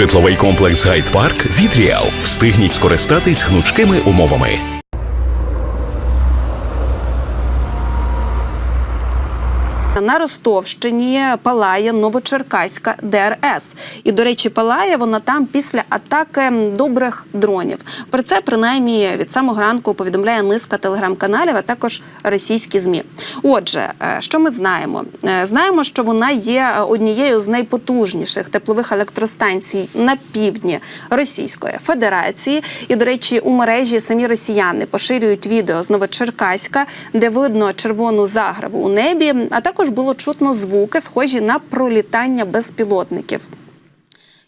Житловий комплекс Гайд-Парк від Ріал. Встигніть скористатись гнучкими умовами. На Ростовщині палає Новочеркаська ДРС. І, до речі, палає вона там після атаки добрих дронів. Про це принаймні від самого ранку повідомляє низка телеграм-каналів, а також російські змі. Отже, е, що ми знаємо? Е, Знаємо, що вона є однією з найпотужніших теплових електростанцій на півдні Російської Федерації. І, до речі, у мережі самі росіяни поширюють відео з Новочеркаська, де видно червону заграву у небі, а також було чутно звуки, схожі на пролітання безпілотників.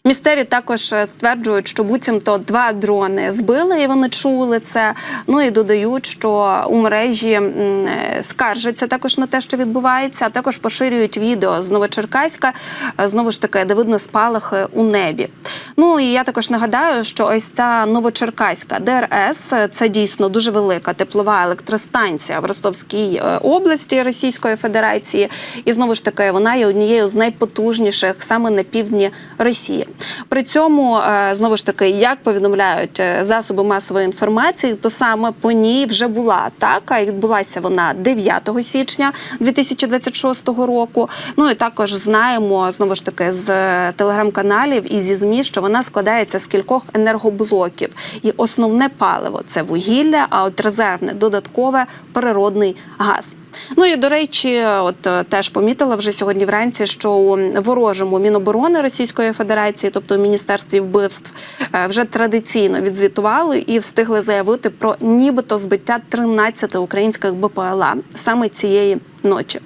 Місцеві також е, стверджують, що буцімто два дрони збили, і вони чули це. Ну і додають, що у мережі е, скаржаться також на те, що відбувається, а також поширюють відео з Новочеркаська, е, знову ж таки, де видно спалахи у небі. Ну і я також нагадаю, що ось ця Новочеркаська ДРС це дійсно дуже велика теплова електростанція в Ростовській області Російської Федерації. І знову ж таки, вона є однією з найпотужніших саме на півдні Росії. При цьому е, знову ж таки, як повідомляють е, засоби масової інформації, то саме по ній вже була атака, і відбулася вона 9 січня 2026 року. Ну і також знаємо знову ж таки з е, телеграм-каналів і зі змі, що вона складається з кількох енергоблоків, і основне паливо це вугілля, а от резервне додаткове природний газ. Ну і до речі, от е, теж помітила вже сьогодні вранці, що у ворожому міноборони Російської Федерації, тобто у міністерстві вбивств, е, вже традиційно відзвітували і встигли заявити про нібито збиття 13 українських БПЛА саме цієї ночі.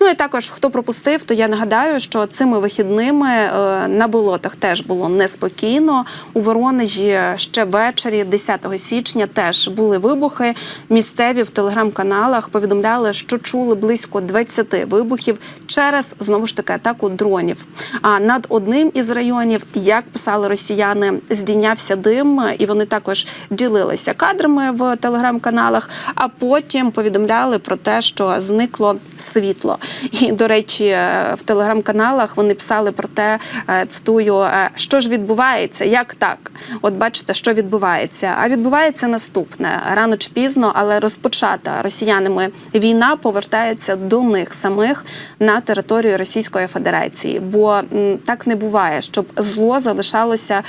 Ну і також хто пропустив, то я нагадаю, що цими вихідними е, на болотах теж було неспокійно. У Воронежі ще ввечері, 10 січня, теж були вибухи. Місцеві в телеграм-каналах повідомляли, що чули близько 20 вибухів через знову ж таки атаку дронів. А над одним із районів, як писали росіяни, здійнявся дим, і вони також ділилися кадрами в телеграм-каналах. А потім повідомляли про те, що зникло світло. І до речі, е, в телеграм-каналах вони писали про те, е, цитую, е, що ж відбувається, як так? От бачите, що відбувається. А відбувається наступне рано чи пізно, але розпочата росіянами війна повертається до них самих на територію Російської Федерації. Бо так не буває, щоб зло залишалося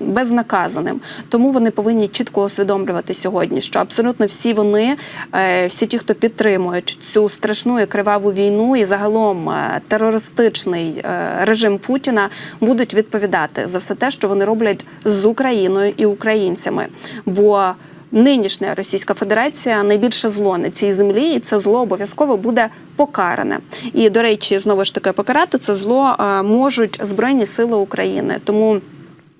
безнаказаним. Тому вони повинні чітко усвідомлювати сьогодні, що абсолютно всі вони, всі ті, хто підтримують цю страшну і криваву війну, і загалом е, терористичний е, режим Путіна, будуть відповідати за все те, що вони роблять з Україною і українцями. Бо Нинішня Російська Федерація найбільше зло на цій землі, і це зло обов'язково буде покаране. І до речі, знову ж таки покарати це зло е, можуть збройні сили України. Тому.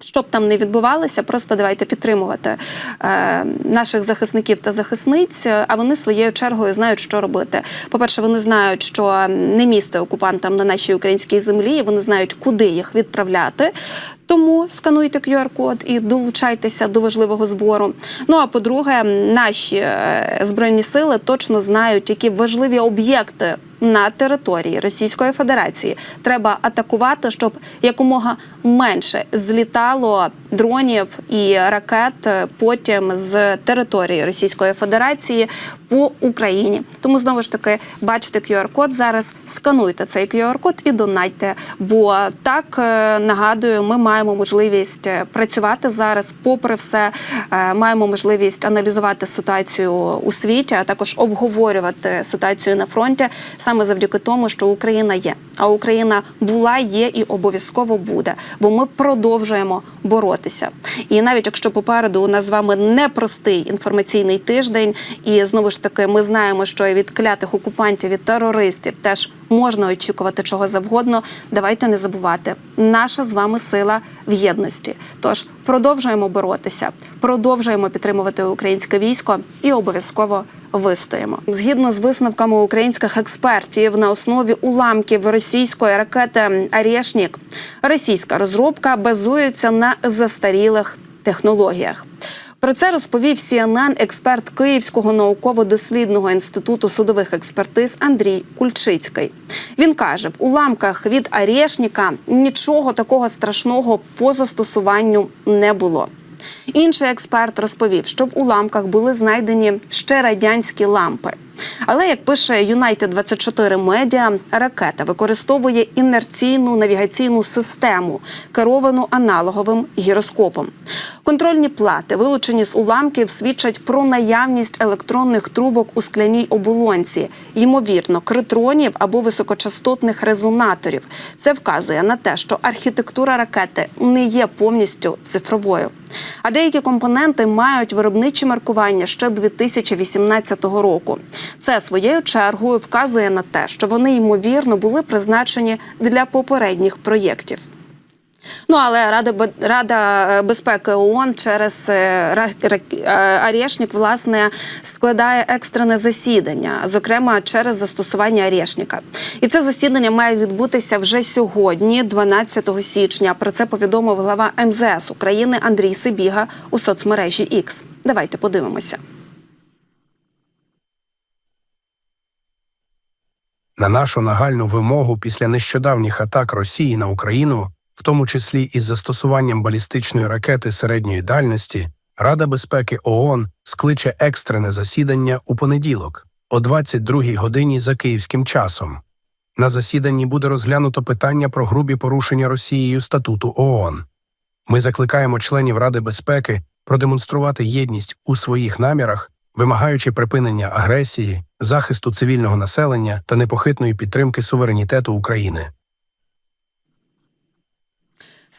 Щоб там не відбувалося, просто давайте підтримувати е, наших захисників та захисниць. А вони своєю чергою знають, що робити. По-перше, вони знають, що не місце окупантам на нашій українській землі. і Вони знають, куди їх відправляти. Тому скануйте QR-код і долучайтеся до важливого збору. Ну а по-друге, наші е, збройні сили точно знають, які важливі об'єкти на території Російської Федерації треба атакувати, щоб якомога менше злітало дронів і ракет потім з території Російської Федерації по Україні. Тому знову ж таки бачите QR-код зараз. Скануйте цей QR-код і донайте. Бо так е, нагадую, ми маємо можливість е, працювати зараз, попри все, е, маємо можливість аналізувати ситуацію у світі, а також обговорювати ситуацію на фронті саме завдяки тому, що Україна є. А Україна була, є і обов'язково буде, бо ми продовжуємо боротися. І навіть якщо попереду у нас з вами непростий інформаційний тиждень, і знову ж таки ми знаємо, що і від клятих окупантів, від терористів теж можна очікувати чого завгодно. Давайте не забувати, наша з вами сила в єдності. Тож продовжуємо боротися, продовжуємо підтримувати українське військо і обов'язково вистоїмо. Згідно з висновками українських експертів на основі уламків російської ракети «Арєшнік», російська розробка базується на застарілих технологіях. Про це розповів CNN експерт Київського науково-дослідного інституту судових експертиз Андрій Кульчицький. Він каже: в уламках від Арєшніка нічого такого страшного по застосуванню не було. Інший експерт розповів, що в уламках були знайдені ще радянські лампи. Але як пише United 24 Media, ракета використовує інерційну навігаційну систему, керовану аналоговим гіроскопом. Контрольні плати, вилучені з уламків, свідчать про наявність електронних трубок у скляній оболонці, ймовірно, критронів або високочастотних резонаторів. Це вказує на те, що архітектура ракети не є повністю цифровою. А деякі компоненти мають виробничі маркування ще 2018 року. Це своєю чергою вказує на те, що вони ймовірно були призначені для попередніх проєктів. Ну але Рада Рада е, безпеки ООН через е, е, Арєшнік власне складає екстрене засідання, зокрема через застосування Арєшніка. І це засідання має відбутися вже сьогодні, 12 січня. Про це повідомив глава МЗС України Андрій Сибіга у соцмережі X. Давайте подивимося. На нашу нагальну вимогу після нещодавніх атак Росії на Україну, в тому числі із застосуванням балістичної ракети середньої дальності, Рада безпеки ООН скличе екстрене засідання у понеділок о 22 годині за київським часом. На засіданні буде розглянуто питання про грубі порушення Росією статуту ООН. Ми закликаємо членів Ради безпеки продемонструвати єдність у своїх намірах, вимагаючи припинення агресії, захисту цивільного населення та непохитної підтримки суверенітету України.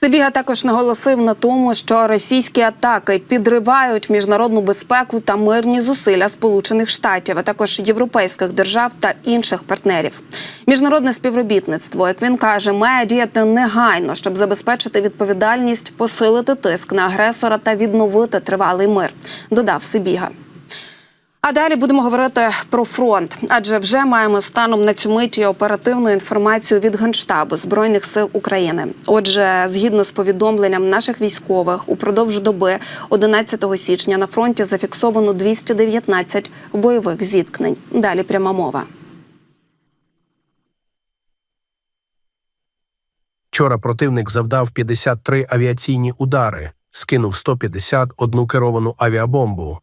Сибіга також наголосив на тому, що російські атаки підривають міжнародну безпеку та мирні зусилля Сполучених Штатів, а також європейських держав та інших партнерів. Міжнародне співробітництво, як він каже, має діяти негайно, щоб забезпечити відповідальність, посилити тиск на агресора та відновити тривалий мир. Додав Сибіга. А далі будемо говорити про фронт, адже вже маємо станом на цю миті оперативну інформацію від Генштабу збройних сил України. Отже, згідно з повідомленням наших військових, упродовж доби 11 січня на фронті зафіксовано 219 бойових зіткнень. Далі пряма мова. Вчора противник завдав 53 авіаційні удари, скинув 151 керовану авіабомбу.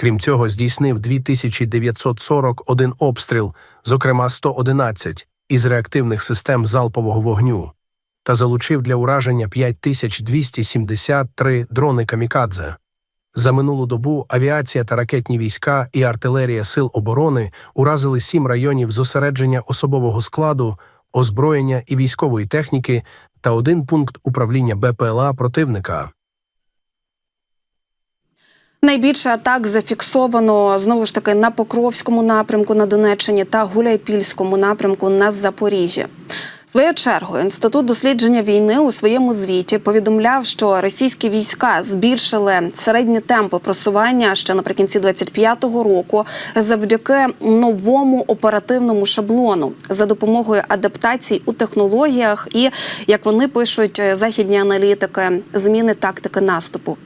Крім цього, здійснив 2941 обстріл, зокрема 111 із реактивних систем залпового вогню, та залучив для ураження 5273 дрони камікадзе. За минулу добу авіація та ракетні війська і артилерія сил оборони уразили сім районів зосередження особового складу, озброєння і військової техніки та один пункт управління БПЛА противника. Найбільше атак зафіксовано знову ж таки на Покровському напрямку на Донеччині та Гуляйпільському напрямку на Запоріжжі. Своєю чергою інститут дослідження війни у своєму звіті повідомляв, що російські війська збільшили середні темпи просування ще наприкінці 25-го року завдяки новому оперативному шаблону за допомогою адаптацій у технологіях і, як вони пишуть, західні аналітики, зміни тактики наступу.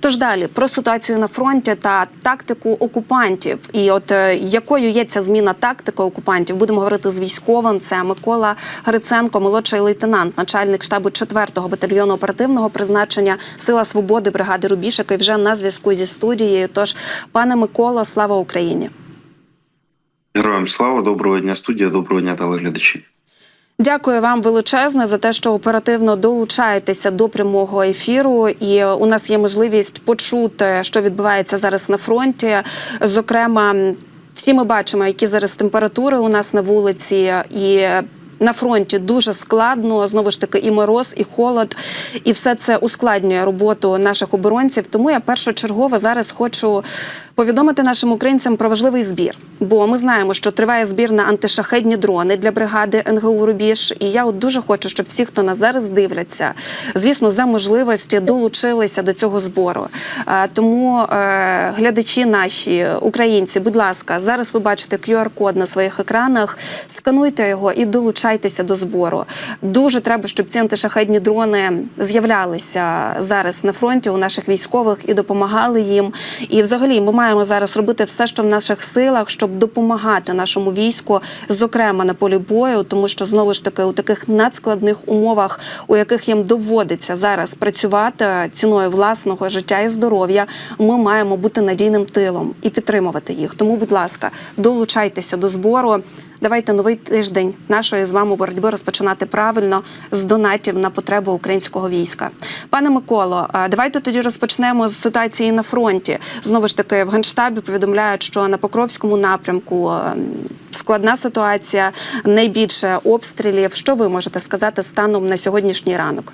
Тож далі про ситуацію на фронті та тактику окупантів, і от е, якою є ця зміна тактики окупантів, будемо говорити з військовим. Це Микола Гриценко, молодший лейтенант, начальник штабу 4-го батальйону оперативного призначення Сила Свободи бригади Рубіж, який вже на зв'язку зі студією. Тож, пане Миколо, слава Україні! Героям слава, доброго дня, студія, доброго дня, телеглядачі. Дякую вам величезне за те, що оперативно долучаєтеся до прямого ефіру. І у нас є можливість почути, що відбувається зараз на фронті. Зокрема, всі ми бачимо, які зараз температури у нас на вулиці, і на фронті дуже складно. Знову ж таки, і мороз, і холод, і все це ускладнює роботу наших оборонців. Тому я першочергово зараз хочу повідомити нашим українцям про важливий збір. Бо ми знаємо, що триває збір на антишахедні дрони для бригади НГУ Рубіж. І я от дуже хочу, щоб всі, хто нас зараз дивляться, звісно, за можливості долучилися до цього збору. Тому е, глядачі наші українці, будь ласка, зараз ви бачите QR-код на своїх екранах. Скануйте його і долучайтеся до збору. Дуже треба, щоб ці антишахедні дрони з'являлися зараз на фронті у наших військових і допомагали їм. І, взагалі, ми маємо зараз робити все, що в наших силах, щоб допомагати нашому війську, зокрема на полі бою, тому що знову ж таки у таких надскладних умовах, у яких їм доводиться зараз працювати ціною власного життя і здоров'я, ми маємо бути надійним тилом і підтримувати їх. Тому, будь ласка, долучайтеся до збору. Давайте новий тиждень нашої з вами боротьби розпочинати правильно з донатів на потреби українського війська. Пане Миколо, давайте тоді розпочнемо з ситуації на фронті. Знову ж таки, в генштабі повідомляють, що на Покровському напрямку складна ситуація, найбільше обстрілів. Що ви можете сказати станом на сьогоднішній ранок?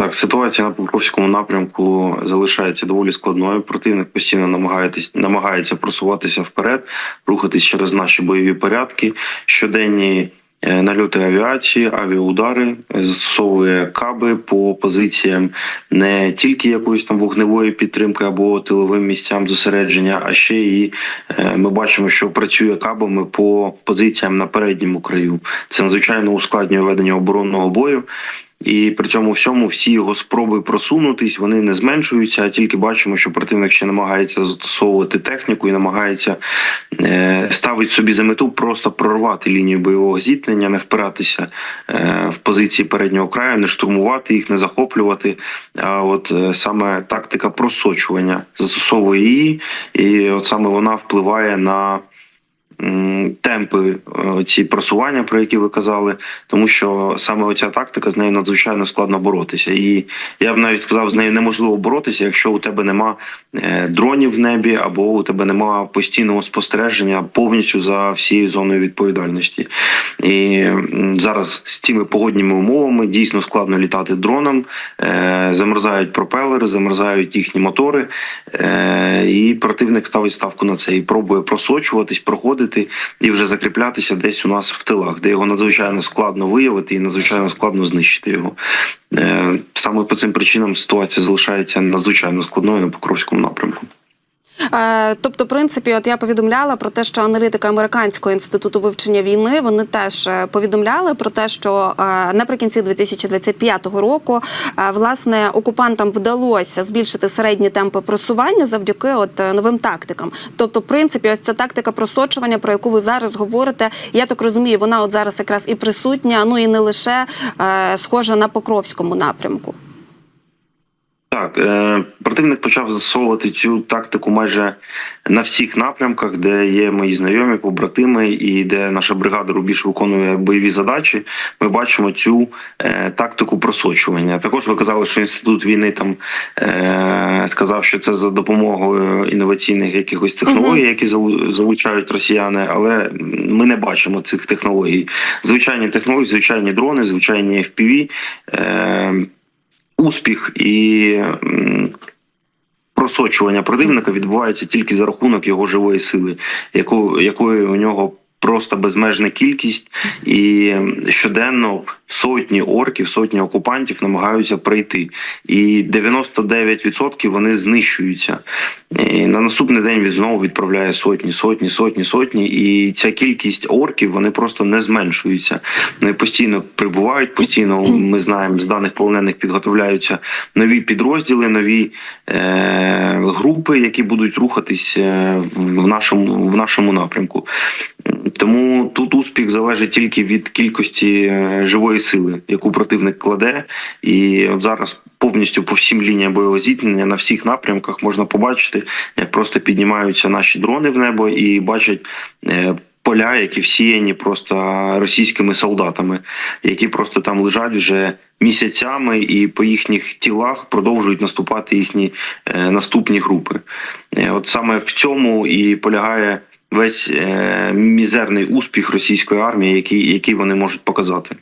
Так, ситуація на Покровському напрямку залишається доволі складною. Противник постійно намагається, намагається просуватися вперед, рухатись через наші бойові порядки. Щоденні е, нальоти авіації, авіаудари, застосовує каби по позиціям не тільки якоїсь там вогневої підтримки або тиловим місцям зосередження, а ще і е, ми бачимо, що працює кабами по позиціям на передньому краю. Це надзвичайно ускладнює ведення оборонного бою. І при цьому всьому всі його спроби просунутись вони не зменшуються, а тільки бачимо, що противник ще намагається застосовувати техніку і намагається е, ставить собі за мету просто прорвати лінію бойового зіткнення, не впиратися е, в позиції переднього краю, не штурмувати їх, не захоплювати. А от е, саме тактика просочування застосовує її, і от саме вона впливає на темпи е, ці просування, про які ви казали, тому що саме оця тактика з нею надзвичайно складно боротися. І я б навіть сказав, з нею неможливо боротися, якщо у тебе нема е, дронів в небі, або у тебе нема постійного спостереження повністю за всією зоною відповідальності. І зараз з цими погодніми умовами дійсно складно літати дроном, е, замерзають пропелери, замерзають їхні мотори, і противник ставить ставку на це і пробує просочуватись, проходити і вже закріплятися десь у нас в тилах, де його надзвичайно складно виявити і надзвичайно складно знищити його. Е, Саме по цим причинам ситуація залишається надзвичайно складною на Покровському напрямку. Е, Тобто, в принципі, от я повідомляла про те, що аналітики американського інституту вивчення війни вони теж е, повідомляли про те, що е, наприкінці 2025 року власне окупантам вдалося збільшити середні темпи просування завдяки от новим тактикам. Тобто, в принципі, ось ця тактика просочування, про яку ви зараз говорите, я так розумію, вона от зараз якраз і присутня, ну і не лише схожа на Покровському напрямку. Так, е, противник почав застосовувати цю тактику майже на всіх напрямках, де є мої знайомі, побратими, і де наша бригада Рубіж виконує бойові задачі. Ми бачимо цю е, тактику просочування. Також ви казали, що інститут війни там е, сказав, що це за допомогою інноваційних якихось технологій, які залу- залучають росіяни, але ми не бачимо цих технологій. Звичайні технології, звичайні дрони, звичайні FPV. Е, успіх і просочування противника відбувається тільки за рахунок його живої сили, яку, якої у нього просто безмежна кількість, і щоденно сотні орків, сотні окупантів намагаються прийти. І 99% вони знищуються. І на наступний день він знову відправляє сотні, сотні, сотні, сотні. І ця кількість орків вони просто не зменшуються. Вони постійно прибувають, постійно ми знаємо з даних полонених підготовляються нові підрозділи, нові е, групи, які будуть рухатись е, в в нашому в нашому напрямку. Тому тут успіх залежить тільки від кількості е, живої сили, яку противник кладе. І от зараз повністю по всім лініям бойового зіткнення на всіх напрямках можна побачити, як просто піднімаються наші дрони в небо і бачать. е, Поля, які всіяні просто російськими солдатами, які просто там лежать вже місяцями, і по їхніх тілах продовжують наступати їхні е, наступні групи. От саме в цьому і полягає весь е, мізерний успіх російської армії, який, який вони можуть показати.